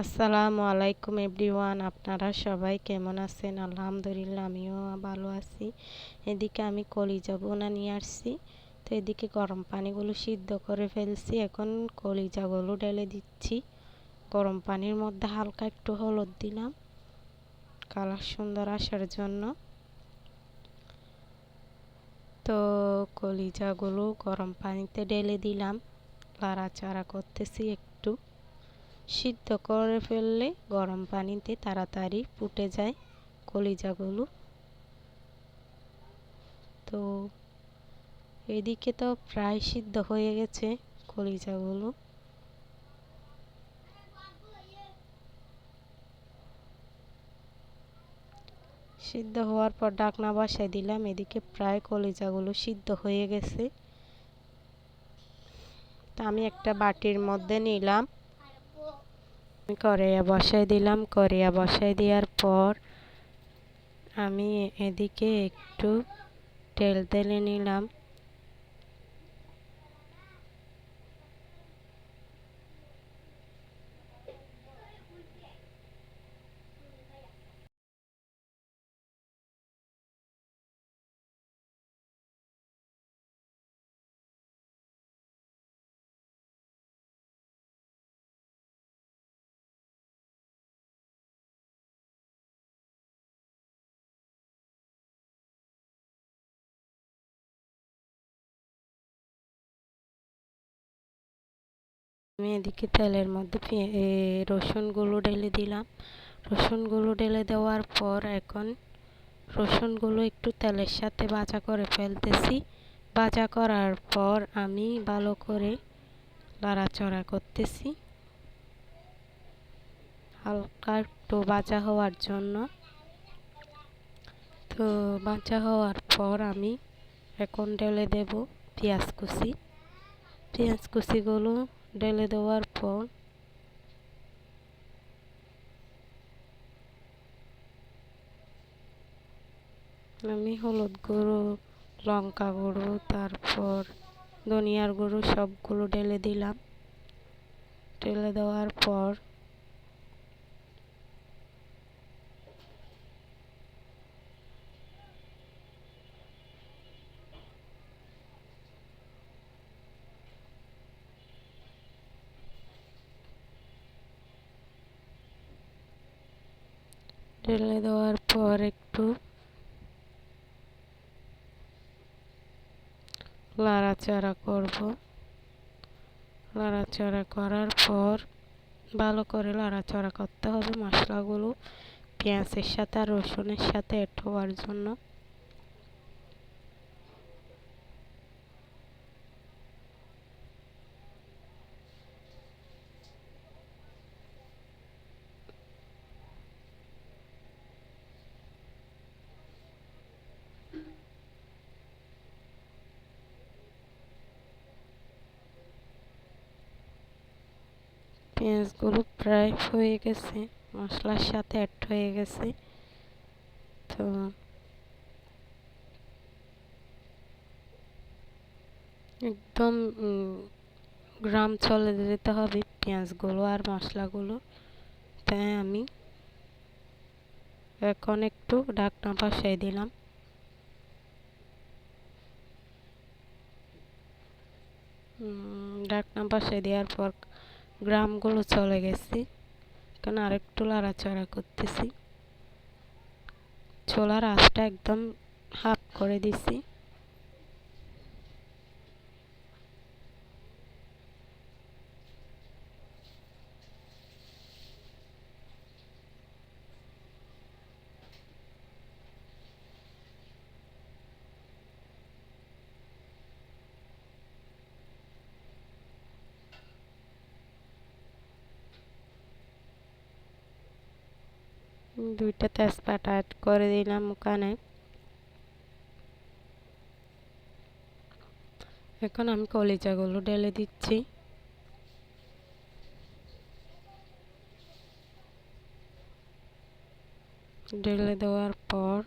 আসসালামু আলাইকুম এভরিওয়ান, আপনারা সবাই কেমন আছেন? আলহামদুলিল্লাহ, আমিও ভালো আছি। এদিকে আমি কলিজা বোনা নিয়ে আসছি। তো এদিকে গরম পানিগুলো সিদ্ধ করে ফেলছি। এখন কলিজাগুলো ঢেলে দিচ্ছি। গরম পানির মধ্যে হালকা একটু হলুদ দিলাম। কালার সুন্দর আসার জন্য। তো কলিজাগুলো গরম পানিতে ঢেলে দিলাম। লাড়াচাড়া করতেছি একটু। সিদ্ধ করে ফেললে গরম পানিতে তাড়াতাড়ি ফুটে যায় কলিজাগুলো। তো এদিকে তো প্রায় সিদ্ধ হয়ে গেছে কলিজাগুলো। সিদ্ধ হওয়ার পর ডাকনা বাসায় দিলাম, এদিকে প্রায় কলিজাগুলো সিদ্ধ হয়ে গেছে। তা আমি একটা বাটির মধ্যে নিলাম। কড়াইয়া বসাই দিলাম। কড়াইয়া বসাই দেওয়ার পর আমি এদিকে একটু তেল তেলে নিলাম। আমি এদিকে তেলের মধ্যে রসুনগুলো ঢেলে দিলাম। রসুনগুলো ঢেলে দেওয়ার পর এখন রসুনগুলো একটু তেলের সাথে ভাজা করে ফেলতেছি। ভাজা করার পর আমি ভালো করে লাড়াচড়া করতেছি। হালকা একটু ভাজা হওয়ার জন্য। তো ভাজা হওয়ার পর আমি এখন ঢেলে দেব পেঁয়াজ কুচি। পেঁয়াজ কুচিগুলো ঢেলে দেওয়ার পর আমি হলুদ গুঁড়ো, লঙ্কা গুঁড়ো, তারপর ধনিয়ার গুঁড়ো সবগুলো ঢেলে দিলাম। ঢেলে দেওয়ার পর ঢেলে দেওয়ার পর একটু লাড়াচাড়া করব। লাড়াচাড়া করার পর ভালো করে লাড়াচাড়া করতে হবে। মশলাগুলো পেঁয়াজের সাথে আর রসুনের সাথে এড হওয়ার জন্য। পেঁয়াজগুলো প্রায় হয়ে গেছে, মশলার সাথে অ্যাড হয়ে গেছে। তো একদম গ্রাম চলে যেতে হবে পেঁয়াজগুলো আর মশলাগুলো। তাই আমি এখন একটু ঢাকনা বসাই দিলাম। ঢাকনা বসাই দেওয়ার পর গ্রামগুলো চলে গেছি। কারণ আরেকটু লাড়াচড়া করতেছি। ছোলার আঁচটা একদম হাফ করে দিছি। দুইটা তেজপাতা অ্যাড করে দিলাম ওখানে। এখন আমি কলিজাগুলো ঢেলে দিচ্ছি। ঢেলে দেওয়ার পর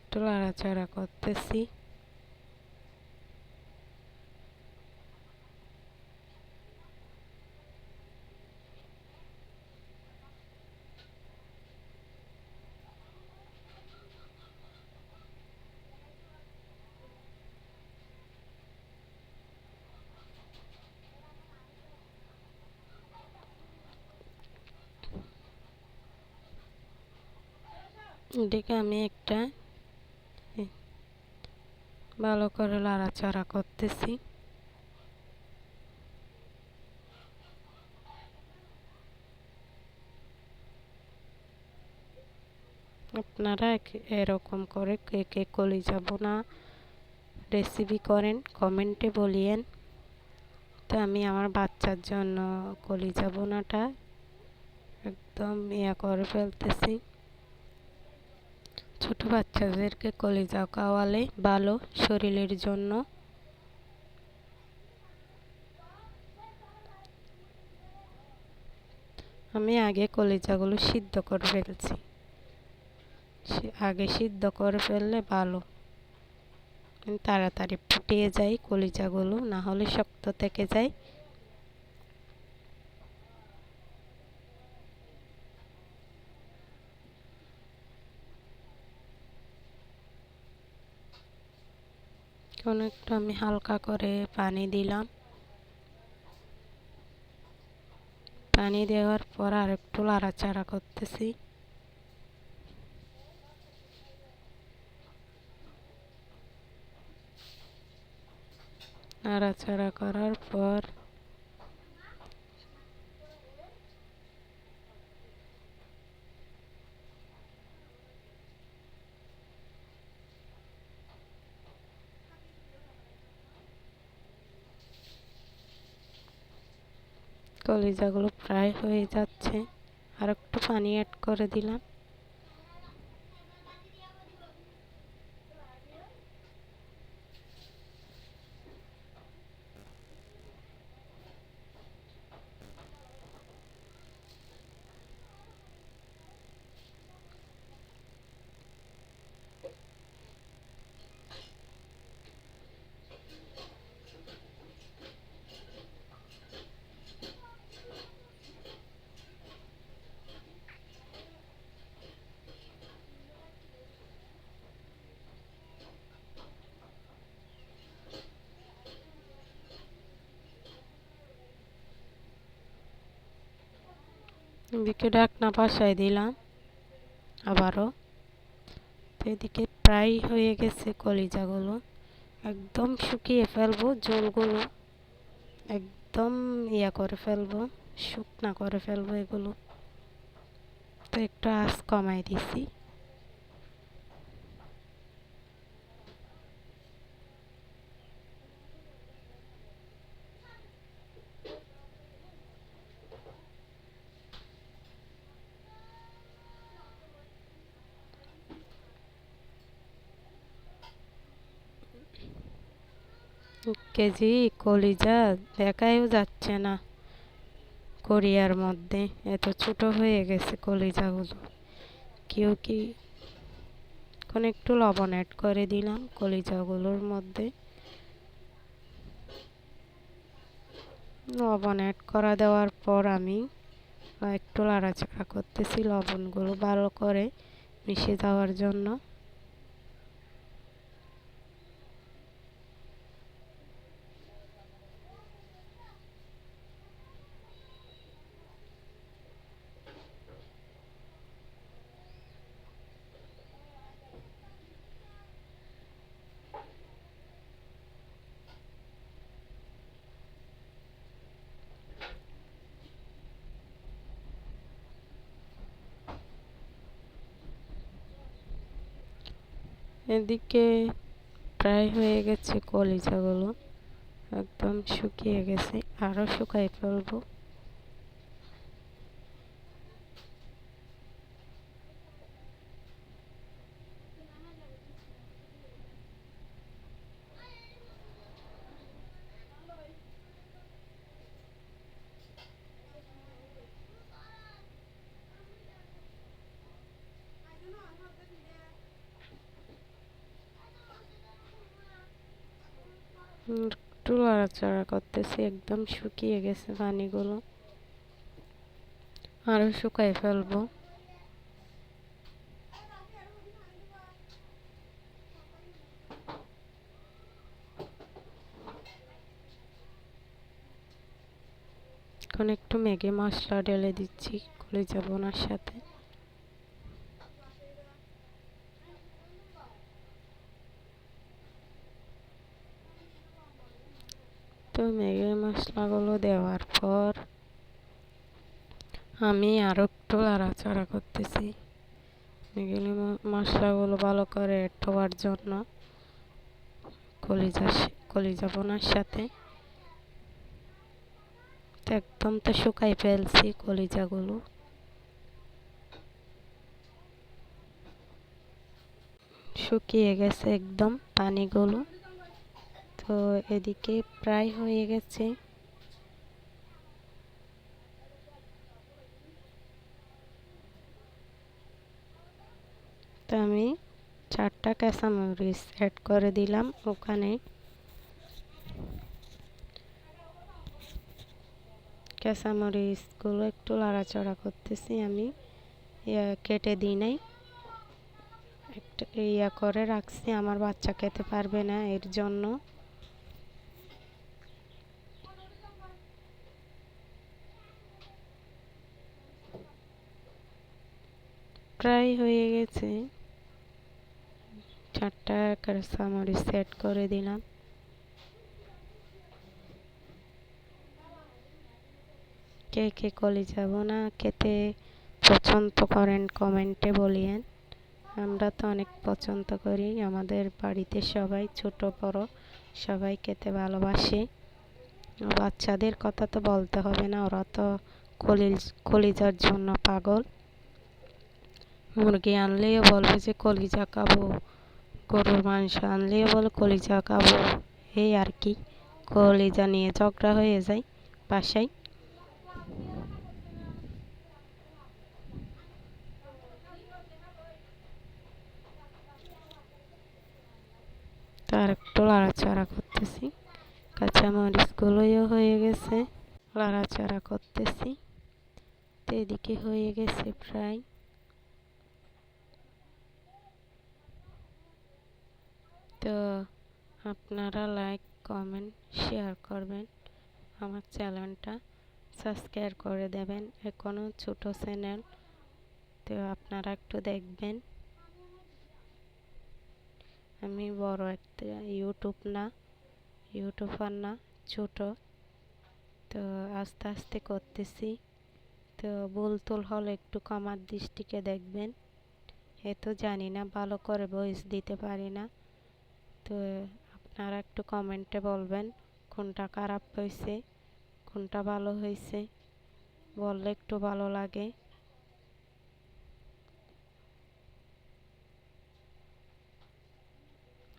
একটু লাড়াচাড়া করতেছি। এটাকে আমি একটা ভালো করে লাড়াচাড়া করতেছি। আপনারা এরকম করে কে কে কলিজা না রেসিপি করেন কমেন্টে বলিয়েন। তো আমি আমার বাচ্চার জন্য কলিজা বোনাটা একদম ইয়া করে ফেলতেছি। ছোট বাচ্চাদেরকে কলিজা খাওয়ালে ভালো শরীরের জন্য। আমি আগে কলিজাগুলো সিদ্ধ করে ফেলছি। আগে সিদ্ধ করে ফেললে ভালো। তাড়াতাড়ি ফুটিয়ে যায় কলিজাগুলো না হলে শক্ত থেকে যায়। এখন একটু আমি হালকা করে পানি দিলাম। পানি দেওয়ার পর আর একটু লাড়াচাড়া করতেছি। নাড়াচাড়া করার পর কলিজাগুলো ফ্রাই হয়ে যাচ্ছে। আর একটু পানি অ্যাড করে দিলাম। এদিকে ডাকনা পাশায় দিলাম, আবারও। তো এদিকে প্রায় হয়ে গেছে কলিজাগুলো। একদম শুকিয়ে ফেলব জলগুলো। একদম ইয়া করে ফেলব, শুকনা করে ফেলব এগুলো। তো একটু আঁচ কমাই দিছি। কেজি কলিজা দেখাইও যাচ্ছে না কোরিয়ার মধ্যে। এত ছোট হয়ে গেছে কলিজাগুলো। কেউ কি এখন একটু লবণ অ্যাড করে দিলাম কলিজাগুলোর মধ্যে। লবণ অ্যাড করা দেওয়ার পর আমি একটু লাড়াচাড়া করতেছি লবণগুলো ভালো করে মিশে যাওয়ার জন্য। এদিকে প্রায় হয়ে গেছে কলিজাগুলো একদম শুকিয়ে গেছে আরও শুকাই ফেলব। একটু লড়াচড়া করতেছি, একদম শুকিয়ে গেছে পানিগুলো। আরও শুকাই ফেলব। এখন একটু ম্যাগি মশলা ঢেলে দিচ্ছি কলিজা বোনার সাথে। তো ম্যাগি মশলাগুলো দেওয়ার পর আমি আরও একটু লাড়াচাড়া করতেছি। ম্যাগি মশলাগুলো ভালো করে ঠোয়ার জন্য কলিজা কলিজা বোনার সাথে একদম তো শুকাই ফেলছি কলিজাগুলো। শুকিয়ে গেছে একদম পানিগুলো। তো এদিকে প্রায় হয়ে গেছে। তো আমি চারটা কাঁচামরিচ অ্যাড করে দিলাম ওখানে। কাঁচামরিচগুলো একটু লাড়াচড়া করতেছি আমি। কেটে দিই নাই। একটা ইয়া করে রাখছি, আমার বাচ্চা খেতে পারবে না এর জন্য। প্রায় হয়ে গেছে। চারটা কাঁচামরিচ সেট করে দিলাম। কে কে কলি যাব না, খেতে পছন্দ করেন কমেন্টে বলিয়েন। আমরা তো অনেক পছন্দ করি, আমাদের বাড়িতে সবাই ছোট, বড়, সবাই খেতে ভালোবাসে। বাচ্চাদের কথা তো বলতে হবে না, ওরা তো কলিল কলিজার জন্য পাগল। মুরগি আনলেও বলবে যে কলিজা খাব, গরুর মাংস আনলেও বলে কলিজা খাব। এই আর কি, কলিজা নিয়ে ঝগড়া হয়ে যায় বাসায়। তার একটু লাড়াচাড়া করতেছি কাঁচামরিচগুলোও হয়ে গেছে, লাড়াচাড়া করতেছি। তো এদিকে হয়ে গেছে প্রায় তো আপনারা লাইক কমেন্ট শেয়ার করবেন। আমার চ্যানেলটা সাবস্ক্রাইব করে দেবেন। এখনও ছোট চ্যানেল তো আপনারা একটু দেখবেন। আমি বড় একটা ইউটিউব না, ইউটিউবার না, ছোট। তো আস্তে আস্তে করতেছি। তো তুল হল একটু কমার দৃষ্টিকে দেখবেন। এ তো জানি না, ভালো করে ভয়েস দিতে পারি না। তো আপনারা একটু কমেন্টে বলবেন, কোনটা খারাপ হয়েছে, কোনটা ভালো হয়েছে, বললে একটু ভালো লাগে।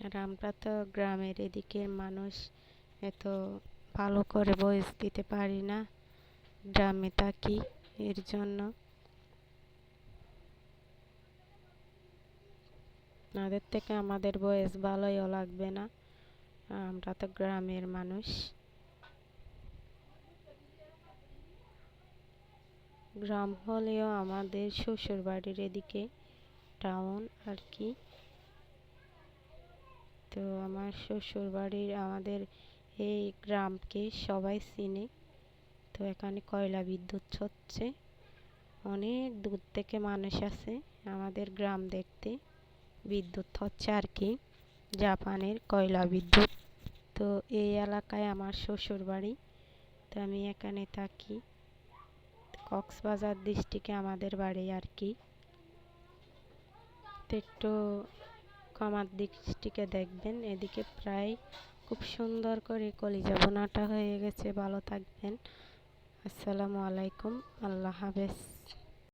আর আমরা তো গ্রামের এদিকের মানুষ, এত ভালো করে বয়স দিতে পারি না, গ্রামে থাকি এর জন্য। আপনাদের থেকে আমাদের বয়স ভালোইও লাগবে না। আমরা তো গ্রামের মানুষ। গ্রাম হলেও আমাদের শ্বশুর বাড়ির এদিকে টাউন আর কি। তো আমার শ্বশুর বাড়ির আমাদের এই গ্রামকে সবাই চিনে। তো এখানে কয়লা বিদ্যুৎ হচ্ছে। অনেক দূর থেকে মানুষ আসে আমাদের গ্রাম দেখতে। বিদ্যুৎ হচ্ছে আর কি, জাপানের কয়লা বিদ্যুৎ। তো এই এলাকায় আমার শ্বশুর বাড়ি তো আমি এখানে থাকি। কক্সবাজার ডিস্ট্রিক্টে আমাদের বাড়ি আর কি। তো একটু কমার দিকটিকে দেখবেন, এদিকে প্রায় খুব সুন্দর করে কলিজা বোনাটা হয়ে গেছে, ভালো থাকবেন। আসসালামু আলাইকুম, আল্লাহ হাফেজ।